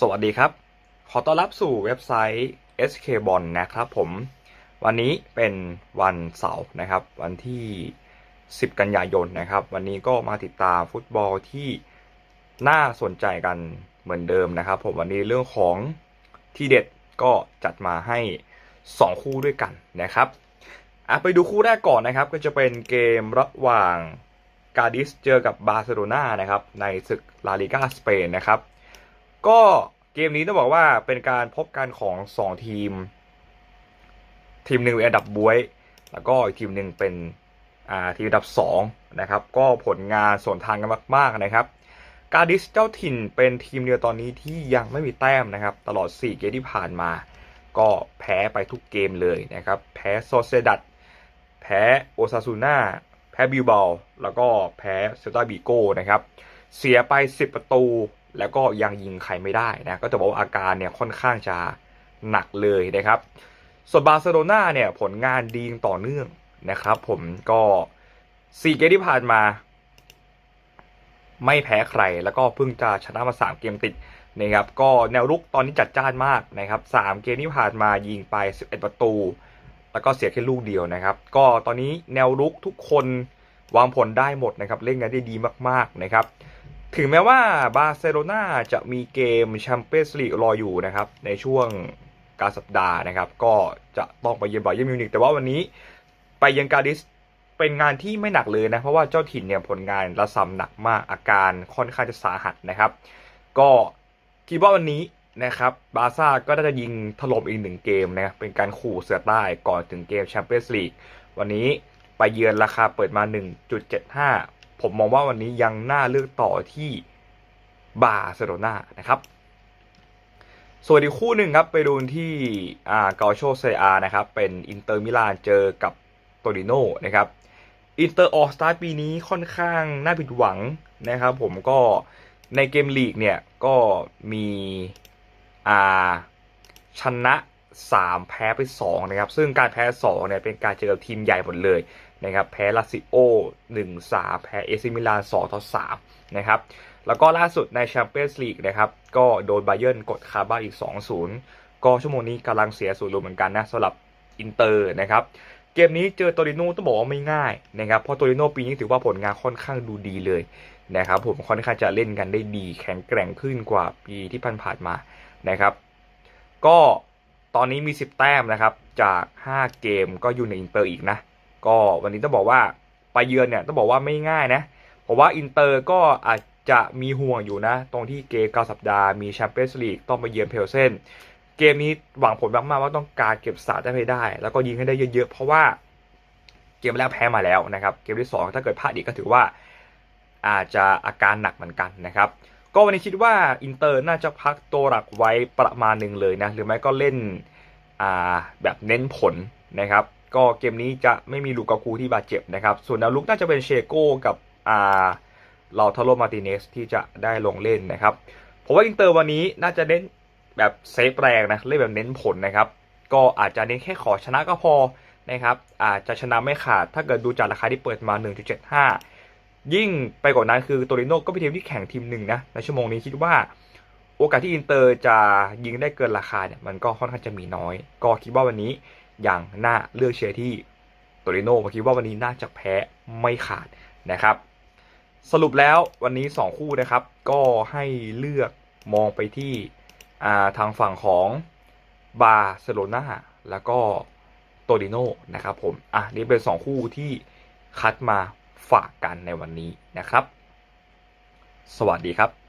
สวัสดีครับ ขอต้อนรับสู่เว็บไซต์ SK b o n นะครับผม วันนี้เป็นวันเสาร์นะครับ วันที่ 10 กันยายนนะครับ วันนี้ก็มาติดตามฟุตบอลที่น่าสนใจกันเหมือนเดิมนะครับผมวันนี้เรื่องของที่เด็ดก็จัดมาให้ 2 คู่ด้วยกันนะครับอะไปดูคู่แรกก่อนนะครับ ก็จะเป็นเกมระหว่างกาดิสเจอกับบาร์เซโลนานะครับในศึกลาลิกาสเปนนะครับ ก็เกมนี้ต้องบอกว่าเป็นการพบกันของ2ทีม ทีมหนึ่งเป็นอันดับบวย แล้วก็อีกทีมหนึ่งเป็นอ่าทีมอันดับ2นะครับ ก็ผลงานส่วนทางกันมาก ๆนะครับกาดิสเจ้าถิ่นเป็นทีมเดียวตอนนี้ที่ยังไม่มีแต้มนะครับ ตลอด 4 เกมที่ผ่านมา ก็แพ้ไปทุกเกมเลยนะครับ แพ้โซเซดัตแพ้โอซาซูน่าแพ้บิลเบาแล้วก็แพ้เซลตาบิโก้นะครับ เสียไป 10 ประตู แล้วก็ยังยิงใครไม่ได้นะก็จะบอกว่าอาการเนี่ยค่อนข้างจะหนักเลยนะครับ ส่วนบาร์เซโลนาเนี่ยผลงานดีต่อเนื่องนะครับผมก็4เกมที่ผ่านมา ไม่แพ้ใครแล้วก็เพิ่งจะชนะมา3เกมติดนะครับก็แนวรุกตอนนี้จัดจ้านมากนะครับ3เกมที่ผ่านมายิงไป11ประตู แล้วก็เสียแค่ลูกเดียวนะครับ ก็ตอนนี้แนวรุกทุกคนวางผลได้หมดนะครับ เล่นกันได้ดีมากๆนะครับ ถึงแม้ว่าบาร์เซโลนาจะมีเกมแชมเปี้ยนส์ลีกรออยู่นะครับในช่วงกลารสัปดาห์นะครับ ก็จะต้องไปเยือนบาเยิร์นมิวนิกแต่ว่าวันนี้ไปเยือนกาดิสเป็นงานที่ไม่หนักเลยนะ เพราะว่าเจ้าถิ่นเนี่ยผลงานระสำหนักมากอาการค่อนข้างจะสาหัสนะครับ ก็คิดว่าวันนี้นะครับบาร์ซ่าก็น่าจะยิงถล่มอีกหนึ่งเกมนะเป็นการขู่เสือใต้ก่อนถึงเกมแชมเปี้ยนส์ลีกวันนี้ไปเยือนราคาเปิดมา 1.75 ผมมองว่าวันนี้ยังน่าเลือกต่อที่บาร์เซโลนานะครับ ส่วนอีกคู่หนึ่งครับ ไปดูที่อ่าเกาโชเซอานะครับ เป็นอินเตอร์มิลานเจอกับโตริโนนะครับอินเตอร์ออสตาร์ปีนี้ค่อนข้างน่าผิดหวังนะครับ ผมก็ในเกมลีกเนี่ย ก็มีอ่าชนะ 3 แพ้ไป 2 นะครับ ซึ่งการแพ้ 2 เนี่ย เป็นการเจอกับทีมใหญ่หมดเลย นะครับแพ้ลาซิโอ1-3 แพ้เอซิมิลาน2ต่อ3นะครับแล้วก็ล่าสุดในแชมเปี้ยนส์ลีกนะครับก็โดนไบเยิร์นกดคาบ้าอีก 2-0 ก็ชั่วโมงนี้กำลังเสียสูตรรวมเหมือนกันนะสำหรับอินเตอร์นะครับเกมนี้เจอโตริโนต้องบอกว่าไม่ง่ายนะครับเพราะโตริโนปีนี้ถือว่าผลงานค่อนข้างดูดีเลยนะครับผมค่อนข้างจะเล่นกันได้ดี แข็งแกร่งขึ้นกว่าปีที่ผ่านๆมานะครับ ก็ตอนนี้มี 10 แต้มนะครับจาก 5 เกมก็อยู่ในอินเตอร์อีกนะ ก็วันนี้ต้องบอกว่าไปเยือนเนี่ยต้องบอกว่าไม่ง่ายนะเพราะว่าอินเตอร์ก็อาจจะมีห่วงอยู่นะ ตรงที่เกมเก้าสัปดาห์มีแชมเปี้ยนส์ลีกต้องไปเยือนเพลเซนเกมนี้หวังผลมากๆว่าต้องการเก็บสามแต้มให้ได้ แล้วก็ยิงให้ได้เยอะๆ เพราะว่าเกมแรกแพ้มาแล้วนะครับ เกมที่ 2 ถ้าเกิดพลาดอีกก็ถือว่าอาจจะอาการหนักเหมือนกันนะครับก็วันนี้คิดว่าอินเตอร์น่าจะพักตัวหลักไว้ประมาณหนึ่งเลยนะ หรือไม่ก็เล่นแบบเน้นผลนะครับ ก็เกมนี้จะไม่มีลูกากูที่บาดเจ็บนะครับ ส่วนแนวลุกน่าจะเป็นเชโก้กับอ่าเราทาโรมาติเนสที่จะได้ลงเล่นนะครับผมว่าอินเตอร์วันนี้น่าจะเน้นแบบเซฟแรงนะเล่นแบบเน้นผลนะครับ ก็อาจจะเน้นแค่ขอชนะก็พอนะครับอาจจะชนะไม่ขาดถ้าเกิดดูจากราคาที่เปิดมา 1.75 ยิ่งไปกว่านั้นคือโตริโนก็เป็นทีมที่แข่งทีมหนึ่งนะในชั่วโมงนี้คิดว่า โอกาสที่อินเตอร์จะยิงได้เกินราคาเนี่ยมันก็ค่อนข้างจะมีน้อย ก็คิดว่าวันนี้ อย่างน่าเลือกเชียร์ที่โตริโนผมคิดว่าวันนี้น่าจะแพ้ไม่ขาดนะครับ สรุปแล้ววันนี้ 2 คู่นะครับ ก็ให้เลือกมองไปที่าทางฝั่งของบาร์เซโลนาแล้วก็โตริโนนะครับผม อะ นี่เป็น 2 คู่ที่คัดมาฝากกันในวันนี้นะครับ สวัสดีครับ